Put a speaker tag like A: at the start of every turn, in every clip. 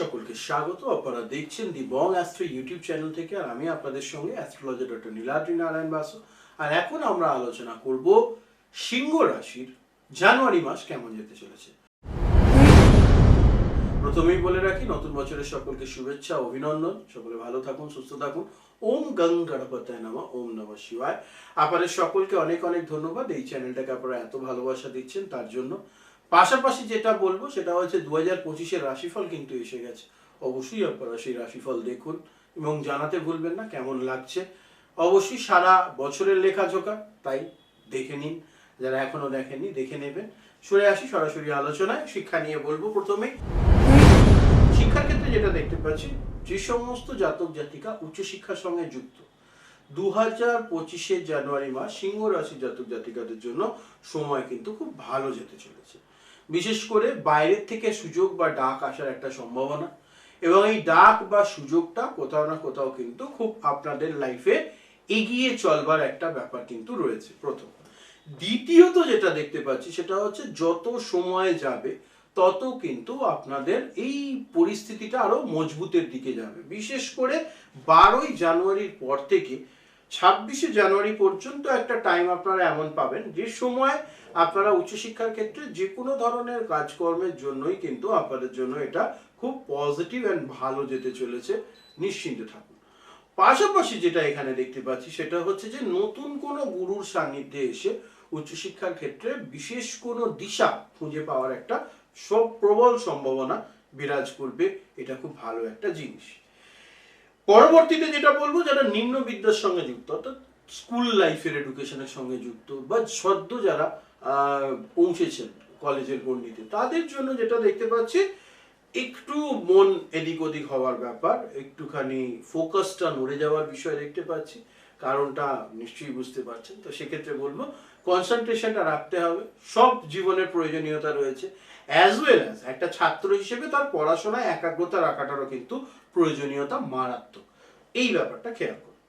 A: সকলকে স্বাগত। আপনারা দেখছেন the Bong astro YouTube channel থেকে, আর আমি আপনাদের সঙ্গে অ্যাস্ট্রোলজার ডক্টর নীলাদ্রি নারায়ণ বাসু। আর এখন আমরা আলোচনা করব সিংহ রাশির, জানুয়ারি মাস কেমন যেতে চলেছে। প্রথমেই বলে রাখি, নতুন বছরের সকলকে শুভেচ্ছা, অভিনন্দন। সকলে ভালো থাকুন, সুস্থ থাকুন। ওম গং গণপতায় নামা, ওম নম শিবায়। আপনাদের সকলকে অনেক অনেক ধন্যবাদ। এই চ্যানেলটাকে আপনারা এত ভালোবাসা দিচ্ছেন, তার জন্য পাশাপাশি যেটা বলব, সেটা হচ্ছে দু হাজার পঁচিশের রাশিফল কিন্তু এসে গেছে। অবশ্যই আপনারা সেই রাশিফল দেখুন এবং জানাতে ভুলবেন না, কেমন লাগছে। অবশ্যই সারা বছরের লেখা লেখাজোখা তাই দেখে নিন। যারা এখনও দেখেননি, দেখে নেবেন। সরে আসি সরাসরি আলোচনায়। শিক্ষা নিয়ে বলব প্রথমেই, শিক্ষার ক্ষেত্রে যেটা দেখতে পাচ্ছি, যে সমস্ত জাতক জাতিকা উচ্চশিক্ষার সঙ্গে যুক্ত। দু হাজার পঁচিশে জানুয়ারি মাস সিংহ রাশি জাতক জাতিকাদের জন্য সময় কিন্তু খুব ভালো যেতে চলেছে। বিশেষ করে বাইরের থেকে সুযোগ বা ডাক আসার একটা সম্ভাবনা। এবং এই ডাক বা সুযোগটা কোথাও না কোথাও কিন্তু খুব আপনাদের লাইফে এগিয়ে চলবার একটা ব্যাপার কিন্তু রয়েছে, প্রথম। দ্বিতীয়ত যেটা দেখতে পাচ্ছি সেটা হচ্ছে যত সময় যাবে, তত কিন্তু আপনাদের এই পরিস্থিতিটা আরও মজবুতের দিকে যাবে। বিশেষ করে বারোই জানুয়ারির পর থেকে ছাব্বিশে জানুয়ারি পর্যন্ত একটা টাইম আপনারা এমন পাবেন, যে সময় আপনারা উচ্চশিক্ষার ক্ষেত্রে যে কোনো ধরনের কাজকর্মের জন্যই কিন্তু আপনাদের জন্য এটা খুব পজিটিভ অ্যান্ড ভালো যেতে চলেছে, নিশ্চিন্তে থাকুন। পাশাপাশি যেটা এখানে দেখতে পাচ্ছি, সেটা হচ্ছে যে নতুন কোনো গুরুর সান্নিধ্যে এসে উচ্চশিক্ষার ক্ষেত্রে বিশেষ কোনো দিশা খুঁজে পাওয়ার একটা সব প্রবল সম্ভাবনা বিরাজ করবে, এটা খুব ভালো একটা জিনিস। পরবর্তীতে যেটা বলব, যারা নিম্ন বিদ্যার সঙ্গে যুক্ত, অর্থাৎ স্কুল লাইফের এডুকেশনের সঙ্গে যুক্ত, বা সদ্য যারা পৌঁছেছেন কলেজের গণ্ডিতে, তাদের জন্য যেটা দেখতে পাচ্ছি, একটু মন এদিক ওদিক হওয়ার ব্যাপার, একটুখানি ফোকাসটা নড়ে যাওয়ার বিষয় দেখতে পাচ্ছি, কারণটা নিশ্চয়ই বুঝতে পারছেন। তো সেক্ষেত্রে বলব কনসেন্ট্রেশনটা রাখতে হবে, সব জীবনের প্রয়োজনীয়তা রয়েছে অ্যাজ ওয়েল অ্যাজ একটা ছাত্র হিসেবে তার পড়াশোনায় একাগ্রতা রাখাটারও কিন্তু প্রয়োজনীয়তা মারাত্মক। এই ব্যাপারটা খেয়াল করুন।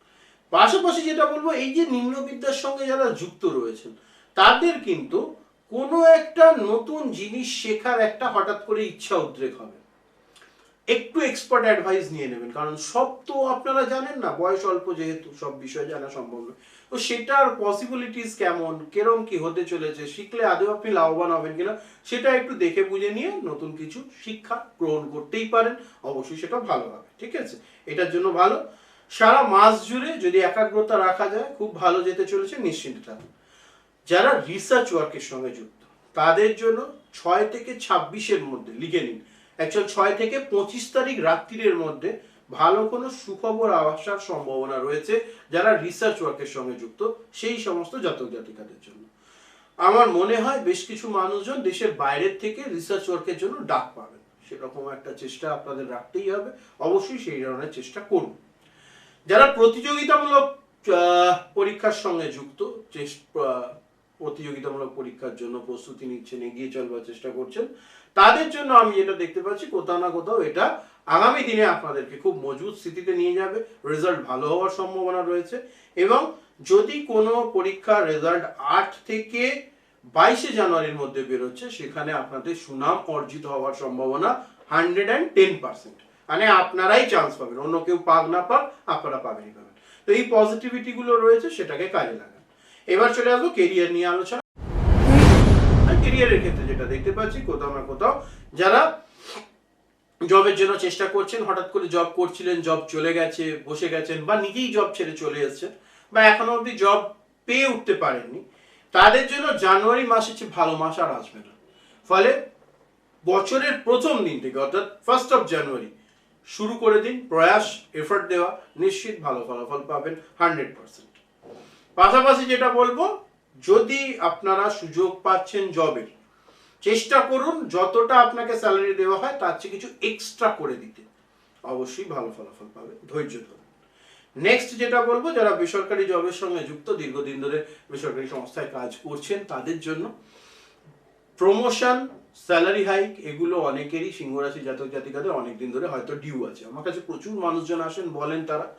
A: পাশাপাশি যেটা বলব, এই যে নিম্নবিদ্যার সঙ্গে যারা যুক্ত রয়েছেন, তাদের কিন্তু কোনো একটা নতুন জিনিস শেখার একটা হঠাৎ করে ইচ্ছা উদ্রেক হবে। একটু এক্সপার্ট অ্যাডভাইস নিয়ে নেবেন। কারণ সব তো আপনারা জানেন না, বয়স অল্প যেহেতু, সব বিষয় জানা সম্ভব নয়। তো সেটার পসিবিলিটিস কেমন, কেরম কি হতে চলেছে, শিখলে আদৌ আপনি লাভবান হবেন কিনা, সেটা একটু দেখে বুঝে নিয়ে নতুন কিছু শিক্ষা গ্রহণ করতেই পারেন। অবশ্যই সেটা ভালো হবে, ঠিক আছে? এটার জন্য ভালো। সারা মাস জুড়ে যদি একাগ্রতা রাখা যায়, খুব ভালো যেতে চলেছে, নিশ্চিন্তে থাকুন। যারা রিসার্চ ওয়ার্কের সঙ্গে যুক্ত, তাদের জন্য ছয় থেকে ছাব্বিশের মধ্যে লিখে নিন। অ্যাকচুয়াল ছয় থেকে পঁচিশ তারিখ রাত্রির মধ্যে ভালো কোনো সুখবর আসার সম্ভাবনা রয়েছে যারা রিসার্চ ওয়ার্কের সঙ্গে যুক্ত, সেই সমস্ত জাতক জাতিকাদের জন্য। আমার মনে হয় বেশ কিছু মানুষজন দেশের বাইরের থেকে রিসার্চ ওয়ার্কের জন্য ডাক পাবেন। সেরকম একটা চেষ্টা আপনাদের রাখতেই হবে। অবশ্যই সেই ধরনের চেষ্টা করুন। যারা প্রতিযোগিতামূলক পরীক্ষার সঙ্গে যুক্ত প্রতিযোগিতামূলক পরীক্ষার জন্য প্রস্তুতি নিচ্ছেন, এগিয়ে চলবার চেষ্টা করছেন তাদের জন্য আমি যেটা দেখতে পাচ্ছি, কোথাও না কোথাও এটা আগামী দিনে আপনাদেরকে খুব মজবুত স্থিতিতে নিয়ে যাবে। রেজাল্ট ভালো হওয়ার সম্ভাবনা রয়েছে এবং যদি কোনো পরীক্ষার রেজাল্ট আট থেকে বাইশে জানুয়ারির মধ্যে বেরোচ্ছে, সেখানে আপনাদের সুনাম অর্জিত হওয়ার সম্ভাবনা হান্ড্রেড অ্যান্ড টেন পার্সেন্ট মানে আপনারাই চান্স পাবেন, অন্য কেউ পাক না পাক, আপনারা পাবেনই পাবেন। তো এই পজিটিভিটিগুলো রয়েছে, সেটাকে কাজে লাগান। এবার চলে আসব কেরিয়ার নিয়ে আলোচনা। কেরিয়ারের ক্ষেত্রে যেটা দেখতে পাচ্ছি, কোথাও না কোথাও যারা জবের জন্য চেষ্টা করছেন, হঠাৎ করে জব করছিলেন জব চলে গেছে, বসে গেছেন বা নিজেই জব ছেড়ে চলে এসেছেন বা এখনও অবধি জব পেয়ে উঠতে পারেননি, তাদের জন্য জানুয়ারি মাস হচ্ছে ভালো মাস আর আসবে না। ফলে বছরের প্রথম দিন থেকে, অর্থাৎ ফার্স্ট অফ জানুয়ারি শুরু করে দিন, প্রয়াস এফর্ট দেওয়া, নিশ্চিত ভালো ফলাফল পাবেন হান্ড্রেড পার্সেন্ট পাশাপাশি যেটা বলব যদি আপনারা সুযোগ পাচ্ছেন জবের চেষ্টা করুন যতটা আপনাকে স্যালারি দেওয়া হয় তার চেয়ে কিছু এক্সট্রা করে দিতে। অবশ্যই ভালো ফলাফল পাবে ধৈর্য ধরুন। নেক্সট যেটা বলব, যারা বেসরকারি জবের সঙ্গে যুক্ত, দীর্ঘদিন ধরে বেসরকারি সংস্থায় কাজ করছেন, তাদের জন্য প্রমোশন স্যালারি হাইক এগুলো অনেকেরই সিংহরাশি জাতক জাতিকাদের অনেকদিন ধরে হয়তো ডিউ আছে। আমার কাছে প্রচুর মানুষজন আসেন, বলেন তারা।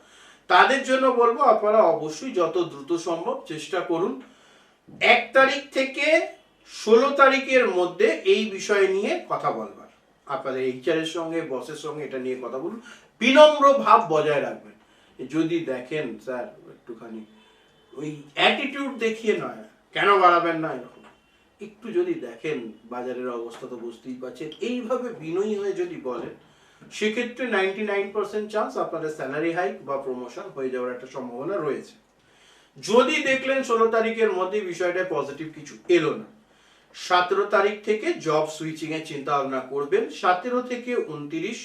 A: তাদের জন্য বলব, আপনারা অবশ্যই যত দ্রুত সম্ভব চেষ্টা করুন। এক তারিখ থেকে ষোলো তারিখের মধ্যে এই বিষয় নিয়ে কথা বলবার। আপনাদের এইচআর এর সঙ্গে বসের সঙ্গে এটা নিয়ে কথা বলুন। বিনম্র ভাব বজায় রাখবেন। যদি দেখেন, স্যার, একটুখানি ওই অ্যাটিটিউড দেখিয়ে নয়, কেন বাড়াবেন না এরকম? একটু যদি দেখেন, বাজারের অবস্থা তো বুঝতেই পারছেন। এইভাবে বিনয়ী হয়ে যদি বলেন, সেক্ষেত্রে নাইনটি নাইন পার্সেন্ট চান্স আপনাদের স্যালারি হাইক বা প্রমোশন হয়ে যাওয়ার একটা সম্ভাবনা রয়েছে। যদি দেখলেন ষোলো তারিখের মধ্যে বিষয়টা পজিটিভ কিছু এলো না, সতেরো তারিখ থেকে জব সুইচিং এর চিন্তা ভাবনা করবেন, সতেরো থেকে উনত্রিশ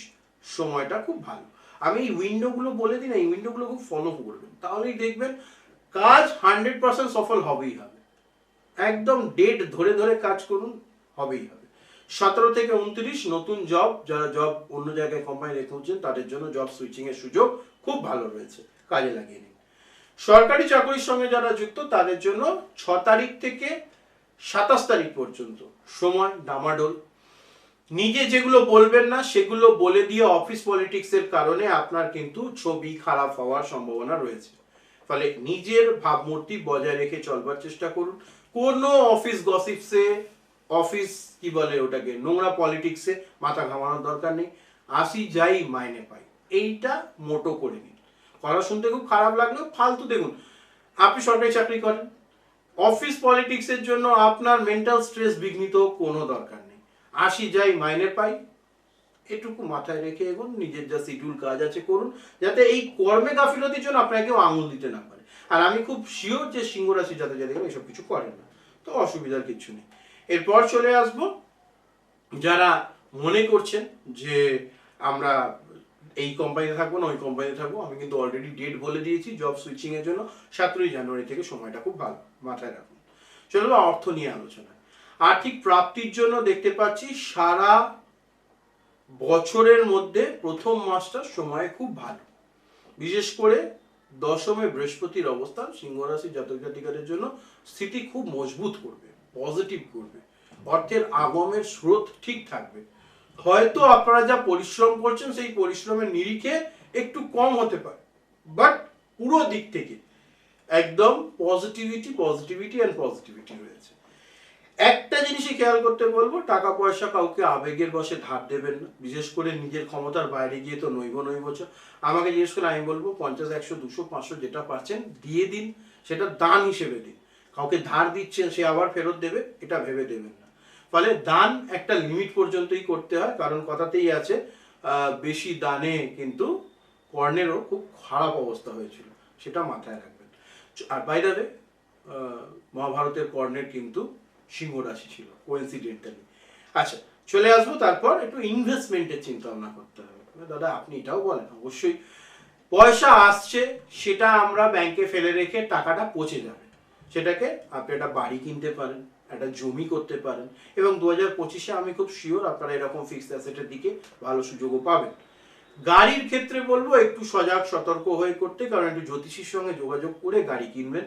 A: সময়টা খুব ভালো। আমি এই উইন্ডোগুলো বলে দিই না, এই উইন্ডোগুলো খুব ফলো করবেন। তাহলেই দেখবেন কাজ হান্ড্রেড পার্সেন্ট সফল হবেই হবে। একদম ডেট ধরে ধরে কাজ করুন, হবেই হবে। সতেরো থেকে উনত্রিশ নতুন জব যারা জব অন্য জায়গায় কোম্পানি খুঁজছেন, তাদের জন্য জব সুইচিং এর সুযোগ খুব ভালো রয়েছে, কাজে লাগিয়ে নিন। সরকারি চাকরির সঙ্গে যারা যুক্ত, তাদের জন্য ছ তারিখ থেকে সাতাশ তারিখ পর্যন্ত সময় ডামাডোল নিজে যেগুলো বলবেন না, সেগুলো বলে দিয়ে অফিস পলিটিক্সের কারণে আপনার কিন্তু ছবি খারাপ হওয়ার সম্ভাবনা রয়েছে। ফলে নিজের ভাবমূর্তি বজায় রেখে চলবার চেষ্টা করুন। কোনো অফিস গসিপসে, অফিস কি বলে ওটাকে, নোংরা পলিটিক্সে মাথা ঘামানোর দরকার নেই। আসি যাই মাইনে পাই। এইটা মোটো করে নিন। কথা শুনতে খুব খারাপ লাগলেও ফালতু দেখুন। আপনি সরকারি চাকরি করেন। অফিস পলিটিক্সের জন্য আপনার মেন্টাল স্ট্রেস বিঘ্নিত কোনো দরকার নেই। আসি যাই মাইনে পাই, এটুকু মাথায় রেখে এগুন, নিজের যা শিডিউল কাজ আছে করুন, যাতে এই কর্মে গাফিলতির জন্য আপনাকে কেউ আঙুল দিতে না পারে। আর আমি খুব শিওর যে সিংহ রাশি যাতে যাতে এসব কিছু করেন না। তো অসুবিধার কিছু নেই। এরপর চলে আসব, যারা মনে করছেন যে আমরা এই কোম্পানিতে থাকব না, ওই কোম্পানিতে থাকব। আমি কিন্তু অলরেডি ডেট বলে দিয়েছি জব সুইচিং এর জন্য। সতেরোই জানুয়ারি থেকে সময়টা খুব ভালো, মাথায় রাখুন। চলো অর্থ নিয়ে আলোচনা। আর্থিক প্রাপ্তির জন্য দেখতে পাচ্ছি, সারা বছরের মধ্যে প্রথম মাসটা সময় খুব ভালো। বিশেষ করে দশমে বৃহস্পতির অবস্থান সিংহ রাশি জাতক জাতিকাদের জন্য স্থিতি খুব মজবুত করবে পজিটিভ করবে। অর্থের আগমের স্রোত ঠিক থাকবে। হয়তো আপনারা যা পরিশ্রম করছেন, সেই পরিশ্রমের নিরিখে একটু কম হতে পারে। বাট পুরো দিক থেকে একদম পজিটিভিটি পজিটিভিটি অ্যান্ড পজিটিভিটি রয়েছে। একটা জিনিসই খেয়াল করতে বলব টাকা পয়সা কাউকে আবেগের বসে ধার দেবেন না। বিশেষ করে নিজের ক্ষমতার বাইরে গিয়ে তো নইব নইব, চ। আমাকে জিজ্ঞেস করে আমি বলব, পঞ্চাশ, একশো, দুশো, পাঁচশো যেটা পাচ্ছেন দিয়ে দিন, সেটা দান হিসেবে দিন। কাউকে ধার দিচ্ছেন, সে আবার ফেরত দেবে, এটা ভেবে দেবেন ফলে দান একটা লিমিট পর্যন্তই করতে হয়, কারণ কথাতেই আছে বেশি দানে কিন্তু কর্ণেরও খুব খারাপ অবস্থা হয়েছিল, সেটা মাথায় রাখবেন। আর বাইরে মহাভারতের কর্ণের কিন্তু সিংহ রাশি ছিল কোইন্সিডেন্টালি আচ্ছা চলে আসব, তারপর একটু ইনভেস্টমেন্টের চিন্তা ভাবনা করতে হবে। দাদা, আপনি এটাও বলেন, অবশ্যই। পয়সা আসছে, সেটা আমরা ব্যাংকে ফেলে রেখে টাকাটা পচে যাবে। সেটাকে আপনি একটা বাড়ি কিনতে পারেন একটা জমি করতে পারেন। এবং দু হাজার পঁচিশে আমি খুব শিওর আপনারা এরকম ফিক্সড অ্যাসেটের দিকে ভালো সুযোগও পাবেন। গাড়ির ক্ষেত্রে বলব, একটু সজাগ, সতর্ক হয়ে করতে, কারণ একটু জ্যোতিষীর সঙ্গে যোগাযোগ করে গাড়ি কিনবেন।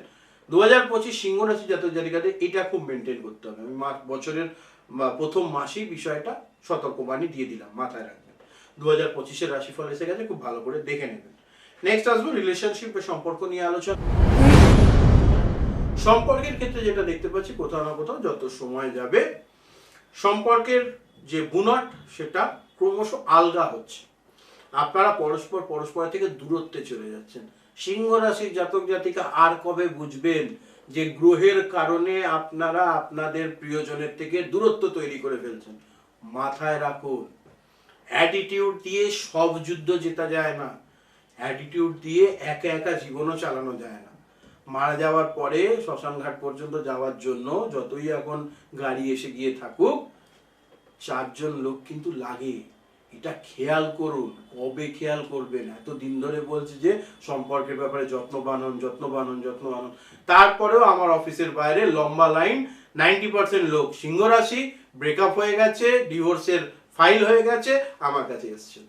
A: দু হাজার পঁচিশ সিংহ রাশি জাতক জাতিকাদের এটা খুব মেনটেন করতে হবে। আমি বছরের প্রথম মাসেই বিষয়টা সতর্কবাণী দিয়ে দিলাম, মাথায় রাখবেন। দু হাজার পঁচিশের রাশিফল এসে গেছে খুব ভালো করে দেখে নেবেন। নেক্সট আসব রিলেশনশিপ সম্পর্ক নিয়ে আলোচনা। সম্পর্কের ক্ষেত্রে যেটা দেখতে পাচ্ছি, কোথাও না কোথাও যত সময় যাবে, সম্পর্কের যে বুনট, সেটা ক্রমশ আলগা হচ্ছে। আপনারা পরস্পর পরস্পর থেকে দূরত্বে চলে যাচ্ছেন। সিংহ রাশির জাতক জাতিকা আর কবে বুঝবেন যে গ্রহের কারণে আপনারা আপনাদের প্রিয়জনের থেকে দূরত্ব তৈরি করে ফেলছেন? মাথায় রাখুন অ্যাটিটিউড দিয়ে সব যুদ্ধ জেতা যায় না। অ্যাটিটিউড দিয়ে একা একা জীবনও চালানো যায় না। মারা যাওয়ার পরে শ্মশান ঘাট পর্যন্ত যাওয়ার জন্য যতই এখন গাড়ি এসে গিয়ে থাকুক, চারজন লোক কিন্তু লাগে। এটা খেয়াল করুন, কবে খেয়াল করবেন? এত দিন ধরে বলছি যে সম্পর্কের ব্যাপারে যত্নবান হন যত্নবান হন যত্নবান হন। তারপরেও আমার অফিসের বাইরে লম্বা লাইন, নাইনটি পার্সেন্ট লোক সিংহ রাশি ব্রেকআপ হয়ে গেছে ডিভোর্সের ফাইল হয়ে গেছে, আমার কাছে এসছেন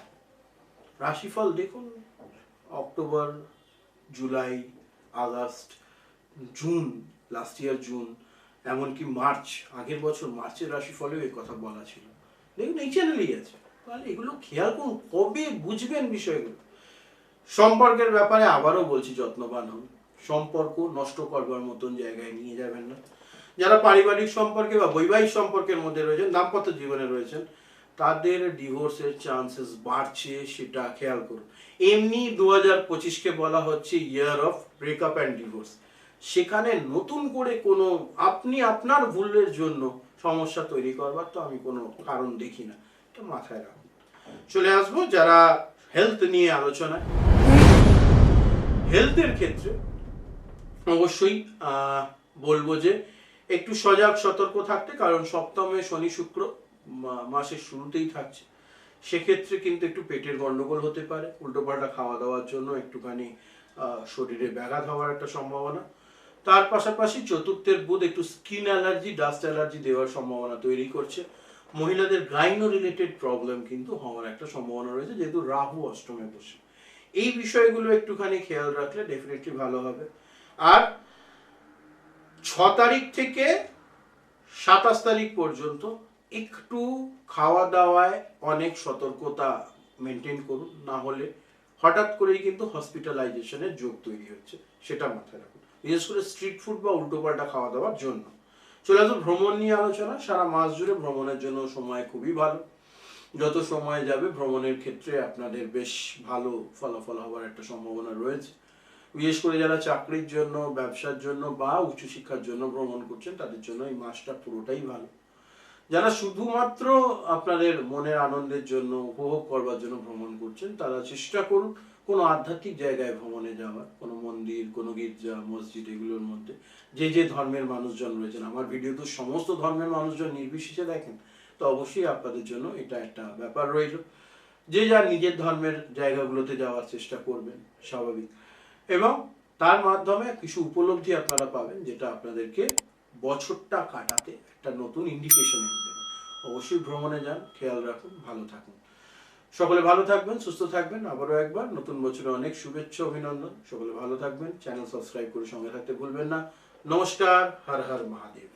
A: রাশিফল দেখুন, October, July August, June last year June, এমনকি মার্চ, আগের বছর মার্চের রাশিফলেও এই কথা বলা ছিল। দেখুন, এই চ্যানেলেই আছে। তাহলে এগুলো খেয়াল করুন, কবে বুঝবেন বিষয়গুলো? সম্পর্কের ব্যাপারে আবারও বলছি, যত্নবান হন। সম্পর্ক নষ্ট করবার মতন জায়গায় নিয়ে যাবেন না। যারা পারিবারিক সম্পর্কে বা বৈবাহিক সম্পর্কের মধ্যে রয়েছেন, দাম্পত্য জীবনে রয়েছেন তাদের ডিভোর্সের চান্সেস বাড়ছে, সেটা খেয়াল করুন। এমনি দু হাজার পঁচিশকে বলা হচ্ছে year of breakup and divorce সেখানে নতুন করে কোনো, আপনি আপনার ভুলের জন্য সমস্যা তৈরি করবার তো আমি কোনো কারণ দেখি না। এটা মাথায় রাখুন। চলে আসব যারা হেলথ নিয়ে আলোচনায়। হেলথের ক্ষেত্রে অবশ্যই বলব যে একটু সজাগ, সতর্ক থাকতে, কারণ সপ্তমে শনি শুক্র মাসের শুরুতেই থাকছে। সেক্ষেত্রে কিন্তু একটু পেটের গন্ডগোল হতে পারে, উল্টোপাল্টা খাওয়া দাওয়ার জন্য একটুখানি শরীরে ব্যাঘাত হওয়ার একটা সম্ভাবনা। তার পাশাপাশি চতুর্থের বুধ একটু স্কিন অ্যালার্জি, ডাস্ট অ্যালার্জি দেওয়ার সম্ভাবনা তৈরি করছে। মহিলাদের গাইনো রিলেটেড প্রবলেম কিন্তু হওয়ার একটা সম্ভাবনা রয়েছে, যেহেতু রাহু অষ্টমে বসে। এই বিষয়গুলো একটুখানি খেয়াল রাখলে ডেফিনেটলি ভালো হবে। আর ছ তারিখ থেকে সাতাশ তারিখ পর্যন্ত একটু খাওয়া দাওয়ায় অনেক সতর্কতা মেনটেন করুন, না হলে হঠাৎ করেই কিন্তু হসপিটালাইজেশনের যোগ তৈরি হচ্ছে, সেটা মাথায় রাখুন। বিশেষ করে স্ট্রিট ফুড বা উল্টোপাল্টা খাওয়া দাওয়ার জন্য। চলে আসুন ভ্রমণ নিয়ে আলোচনা, সারা মাস জুড়ে ভ্রমণের জন্য সময় খুবই ভালো। যত সময় যাবে ভ্রমণের ক্ষেত্রে আপনাদের বেশ ভালো ফলাফল হওয়ার একটা সম্ভাবনা রয়েছে। বিশেষ করে যারা চাকরির জন্য, ব্যবসার জন্য বা উচ্চশিক্ষার জন্য ভ্রমণ করছেন, তাদের জন্য এই মাসটা পুরোটাই ভালো। যারা শুধুমাত্র আপনাদের মনের আনন্দের জন্য, উপভোগ করবার জন্য ভ্রমণ করছেন, তারা চেষ্টা করুন কোনো আধ্যাত্মিক জায়গায় ভ্রমণে যাওয়ার, কোনো মন্দির, কোনো গির্জা, মসজিদ এগুলোর মধ্যে। যে যে ধর্মের মানুষজন রয়েছেন, আমার ভিডিও তো সমস্ত ধর্মের মানুষজন নির্বিশেষে দেখেন, তো অবশ্যই আপনাদের জন্য এটা একটা ব্যাপার রইল। যে যার নিজের ধর্মের জায়গাগুলোতে যাওয়ার চেষ্টা করবেন, স্বাভাবিক। এবং তার মাধ্যমে কিছু উপলব্ধি আপনারা পাবেন, যেটা আপনাদেরকে বছরটা কাটাতে একটা নতুন ইন্ডিকেশন এনে দেবে। অবশ্যই ভ্রমণে যান, খেয়াল রাখুন, ভালো থাকুন। সকলে ভালো থাকবেন, সুস্থ থাকবেন, আবারও একবার নতুন বছরে অনেক শুভেচ্ছা, অভিনন্দন। সকলে ভালো থাকবেন চ্যানেল সাবস্ক্রাইব করে সঙ্গে থাকতে ভুলবেন না। নমস্কার, হর হর মহাদেব।